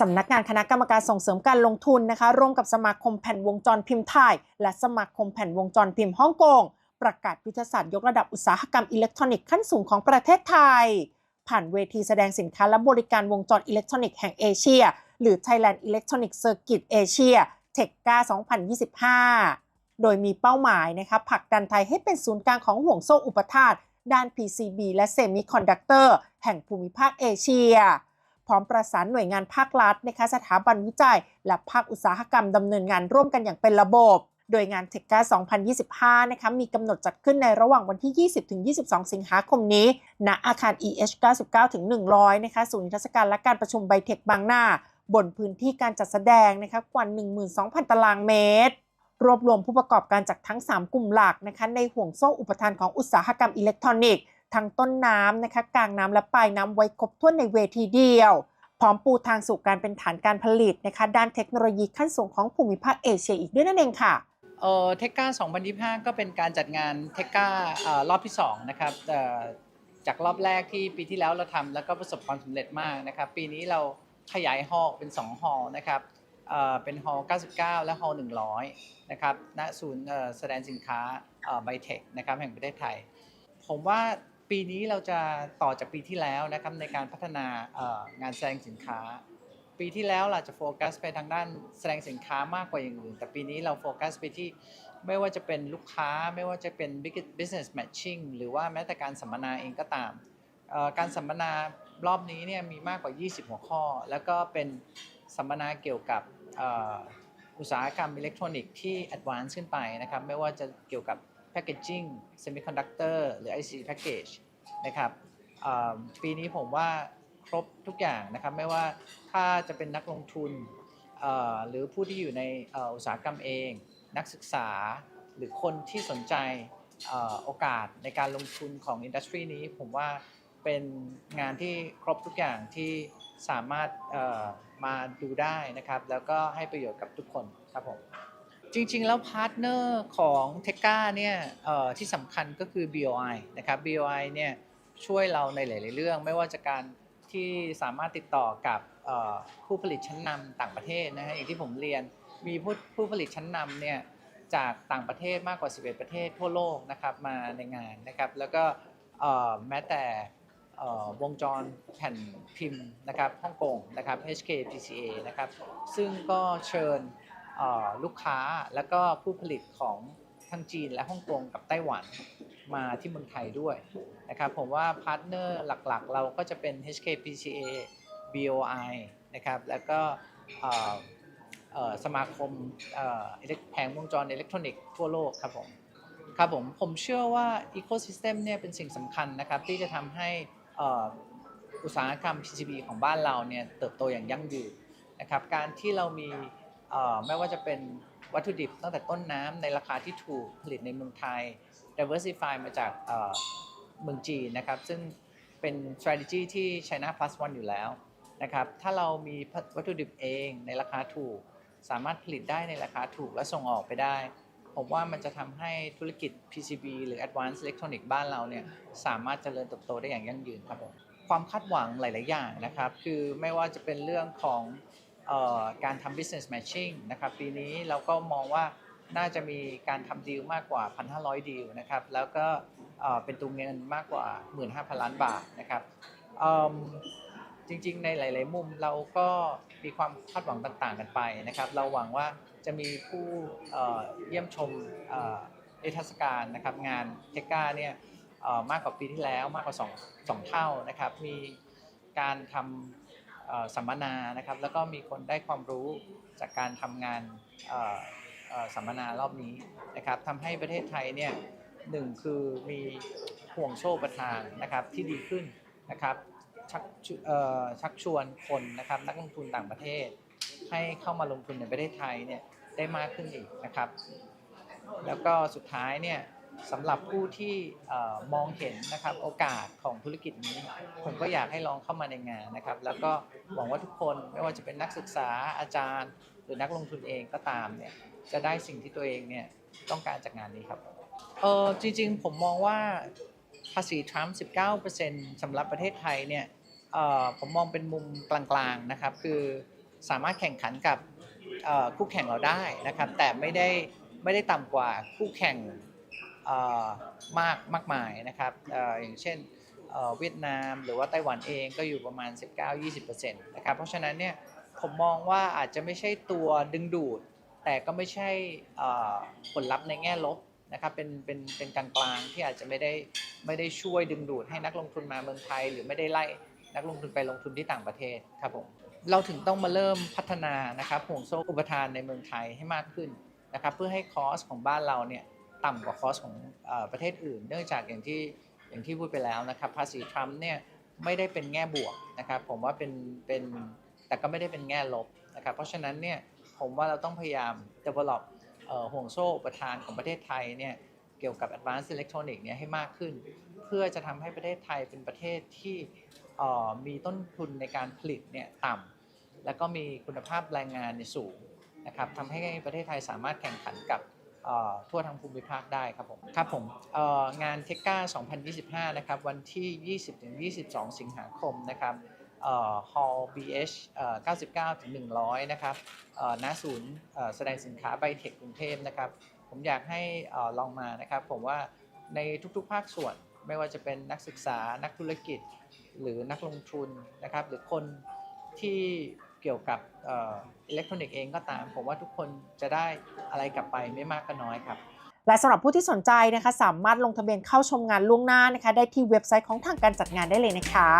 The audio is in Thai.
สำนักงานคณะกรรมการส่งเสริมการลงทุนนะคะ ร่วมกับสมาคมแผ่นวงจรพิมพ์ไทย และสมาคมแผ่นวงจรพิมพ์ฮ่องกง ประกาศยุทธศาสตร์ยกระดับอุตสาหกรรมอิเล็กทรอนิกส์ขั้นสูงของประเทศไทย ผ่านเวทีแสดงสินค้าและบริการวงจรอิเล็กทรอนิกส์แห่งเอเชีย หรือ Thailand Electronic Circuit Asia t e c h 2025 โดยมีเป้าหมายนะคะผลักดันไทยให้เป็นศูนย์กลางของห่วงโซ่อุปทานด้าน PCB และเซมิคอนดักเตอร์แห่งภูมิภาคเอเชีย ร้อมประสานหน่วยงานภาครัฐนะคะสถาบันวิจัย และภาคอุตสาหกรรมดำเนินงานร่วมกันอย่างเป็นระบบ โดยงานเทคกา2025 นะคะมีกำหนดจัดขึ้นในระหว่างวันที่ 20-22 สิงหาคมนี้ ณ อาคาร EH 99-100 นะคะศูนย์นิทรรศการและการประชุมไบเทคบางนาบนพื้นที่การจัดแสดงนะคะกว่า 12,000 ตารางเมตร รวบรวมผู้ประกอบการจากทั้ง 3 กลุ่มหลักนะคะในห่วงโซ่อุปทานของอุตสาหกรรมอิเล็กทรอนิกส์ ทั้งต้นน้ำนะคะกลางน้ำและปลายน้ำไว้ครบถ้วนในเวทีเดียว พร้อมปูทางสู่การเป็นฐานการผลิตนะคะด้านเทคโนโลยีขั้นสูงของภูมิภาคเอเชียอีกด้วยนั่นเองค่ะเอ่อเทคก้า2025 ก็เป็นการจัดงานเทคก้ารอบที่ 2 นะครับจากรอบแรกที่ปีที่แล้วเราทำแล้วก็ประสบความสำเร็จมากนะครับ ปีนี้เราขยายฮอล์เป็น 2 ฮอล์นะครับเอ่อเป็นฮอล99 และฮอล100 นะครับณศูนย์แสดงสินค้าไบเทคนะครับแห่งประเทศไทย ผมว่า ปีนี้เราจะต่อจากปีที่แล้วนะครับในการพัฒนางานแสดงสินค้า ปีที่แล้วเราจะโฟกัสไปทางด้านแสดงสินค้ามากกว่าอย่างอื่น แต่ปีนี้เราโฟกัสไปที่ไม่ว่าจะเป็นลูกค้าไม่ว่าจะเป็น business matching หรือว่าแม้แต่การสัมมนาเองก็ตาม การสัมมนารอบนี้เนี่ยมีมากกว่า 20 หัวข้อ แล้วก็เป็นสัมมนาเกี่ยวกับอุตสาหกรรมอิเล็กทรอนิกส์ที่ advance ขึ้นไปนะครับไม่ว่าจะเกี่ยวกับ packaging semiconductor หรือ IC package นะครับปีนี้ผมว่าครบทุกอย่างนะครับ ไม่ว่าถ้าจะเป็นนักลงทุนหรือผู้ที่อยู่ในอุตสาหกรรมเอง นักศึกษาหรือคนที่สนใจโอกาสในการลงทุนของอินดัสทรีนี้ ผมว่าเป็นงานที่ครบทุกอย่างที่สามารถมาดูได้นะครับ แล้วก็ให้ประโยชน์กับทุกคนครับผม จริง ๆ แล้วพาร์ทเนอร์ของเทค a เนี่ยที่สำคัญก็คือ BOI นะครับ BOI เนี่ยช่วยเราในหลาย ๆ เรื่อง ไม่ว่าจะการที่สามารถติดต่อกับผู้ผลิตชั้นนำต่างประเทศนะฮะอย่างที่ผมเรียนมีผู้ผู้ผลิตชั้นนำเนี่ยจากต่างประเทศมากกว่า 11 ประเทศทั่วโลกนะครับมาในงานนะครับแล้วก็แม้แต่วงจรแผ่นพิมพ์นะครับฮ่องกงนะครับ HK PCA นะครับซึ่งก็เชิญ ลูกค้าแล้วก็ผู้ผลิตของทั้งจีนและฮ่องกงกับไต้หวันมาที่เมืองไทยด้วยนะครับผมว่าพาร์ทเนอร์หลักๆ เราก็จะเป็น HKPCA BOI นะครับแล้วก็เอ่อเอ่อสมาคมเอ่ออิเล็กแผงวงจรอิเล็กทรอนิกส์ทั่วโลกครับผมครับผมผมเชื่อว่า Ecosystem เนี่ยเป็นสิ่งสำคัญนะครับที่จะทำให้อุตสาหกรรม PCB ของบ้านเราเนี่ยเติบโตอย่างยั่งยืนนะครับการที่เรามี ไม่ว่าจะเป็นวัตถุดิบตั้งแต่ต้นน้ำในราคาที่ถูกผลิตในเมืองไทย diversify มาจากเมืองจีนนะครับ ซึ่งเป็น strategy ที่ China plus one อยู่แล้วนะครับ ถ้าเรามีวัตถุดิบเองในราคาถูก สามารถผลิตได้ในราคาถูกและส่งออกไปได้ ผมว่ามันจะทำให้ธุรกิจ PCB หรือ Advanced Electronic บ้านเราเนี่ยสามารถเจริญเติบโตได้อย่างยั่งยืนครับผมความคาดหวังหลาย ๆ อย่างนะครับ คือไม่ว่าจะเป็นเรื่องของ การทำ business matching นะครับปีนี้เราก็มองว่าน่าจะมีการทำดีลมากกว่า 1,500 ดีลนะครับแล้วก็เป็นตัวเงินมากกว่า 15,000 ล้านบาทนะครับจริงๆ ในหลาย ๆ มุมเราก็มีความคาดหวังต่าง ๆ กันไปนะครับ เราหวังว่าจะมีผู้เยี่ยมชมเอ่อนิทรรศการนะครับงานเทกาเนี่ยมากกว่าปีที่แล้วมากกว่า2 2เท่านะครับมีการทำ สัมมนานะครับ แล้วก็มีคนได้ความรู้จากการทำงานสัมมนารอบนี้นะครับทำให้ประเทศไทยเนี่ยหนึ่งคือมีห่วงโซ่ประทานนะครับที่ดีขึ้นนะครับชักชักชวนคนนะครับนักลงทุนต่างประเทศ ให้เข้ามาลงทุนในประเทศไทยเนี่ยได้มากขึ้นอีกนะครับ แล้วก็สุดท้ายเนี่ย สำหรับผู้ที่มองเห็นนะครับโอกาสของธุรกิจนี้ ผมก็อยากให้ลองเข้ามาในงานนะครับ แล้วก็หวังว่าทุกคนไม่ว่าจะเป็นนักศึกษาอาจารย์ หรือนักลงทุนเองก็ตามเนี่ยจะได้สิ่งที่ตัวเองเนี่ยต้องการจากงานนี้ครับเออจริงๆ ผมมองว่าภาษีทรัมป์19%สำหรับประเทศไทยเนี่ยผมมองเป็นมุมกลางๆนะครับ คือสามารถแข่งขันกับคู่แข่งเราได้นะครับ แต่ไม่ได้ไม่ได้ต่ำกว่าคู่แข่ง มากมากมายนะครับอย่างเช่นเวียดนามหรือว่าไต้หวันเองก็อยู่ประมาณ 19-20%นะครับเพราะฉะนั้นเนี่ยผมมองว่าอาจจะไม่ใช่ตัวดึงดูด แต่ก็ไม่ใช่ผลลัพธ์ในแง่ลบนะครับเป็นเป็นเป็นกลางๆที่อาจจะไม่ได้ไม่ได้ช่วยดึงดูดให้นักลงทุนมาเมืองไทย หรือไม่ได้ไล่นักลงทุนไปลงทุนที่ต่างประเทศครับผมเราถึงต้องมาเริ่มพัฒนานะครับห่วงโซ่อุปทานในเมืองไทยให้มากขึ้นนะครับเพื่อให้คอสของบ้านเราเนี่ย ต่ำกว่าคอสของอประเทศอื่น เนื่องจากอย่างที่อย่างที่พูดไปแล้วนะครับภาษีทรัมป์เนี่ยไม่ได้เป็นแง่บวกนะครับผมว่าเป็นเป็นแต่ก็ไม่ได้เป็นแง่ลบนะครับเพราะฉะนั้นเนี่ยผมว่าเราต้องพยายาม develop ห่วงโซ่อุปทานของประเทศไทยเนี่ยเกี่ยวกับ advanced electronic เนี่ยให้มากขึ้น เพื่อจะทำให้ประเทศไทยเป็นประเทศที่มีต้นทุนในการผลิตเนี่ยต่ำแล้วก็มีคุณภาพแรงงานสูงนะครับทำให้ประเทศไทยสามารถแข่งขันกับ ทั่วทั้งภูมิภาคได้ครับผมครับผมงานเทคก้า 2025 นะครับ วันที่ 20-22 สิงหาคมนะครับเอ่อ Hall BH 99ถึง100 นะครับณศูนย์แสดงสินค้าไบเทคกรุงเทพนะครับ ผมอยากให้ลองมานะครับ ผมว่าในทุกๆภาคส่วนไม่ว่าจะเป็นนักศึกษานักธุรกิจหรือนักลงทุนนะครับ หรือคนที่ เกี่ยวกับอิเล็กทรอนิกส์เองก็ตาม ผมว่าทุกคนจะได้อะไรกลับไปไม่มากก็น้อยครับ และสำหรับผู้ที่สนใจนะคะ สามารถลงทะเบียนเข้าชมงานล่วงหน้านะคะ ได้ที่เว็บไซต์ของทางการจัดงานได้เลยนะคะ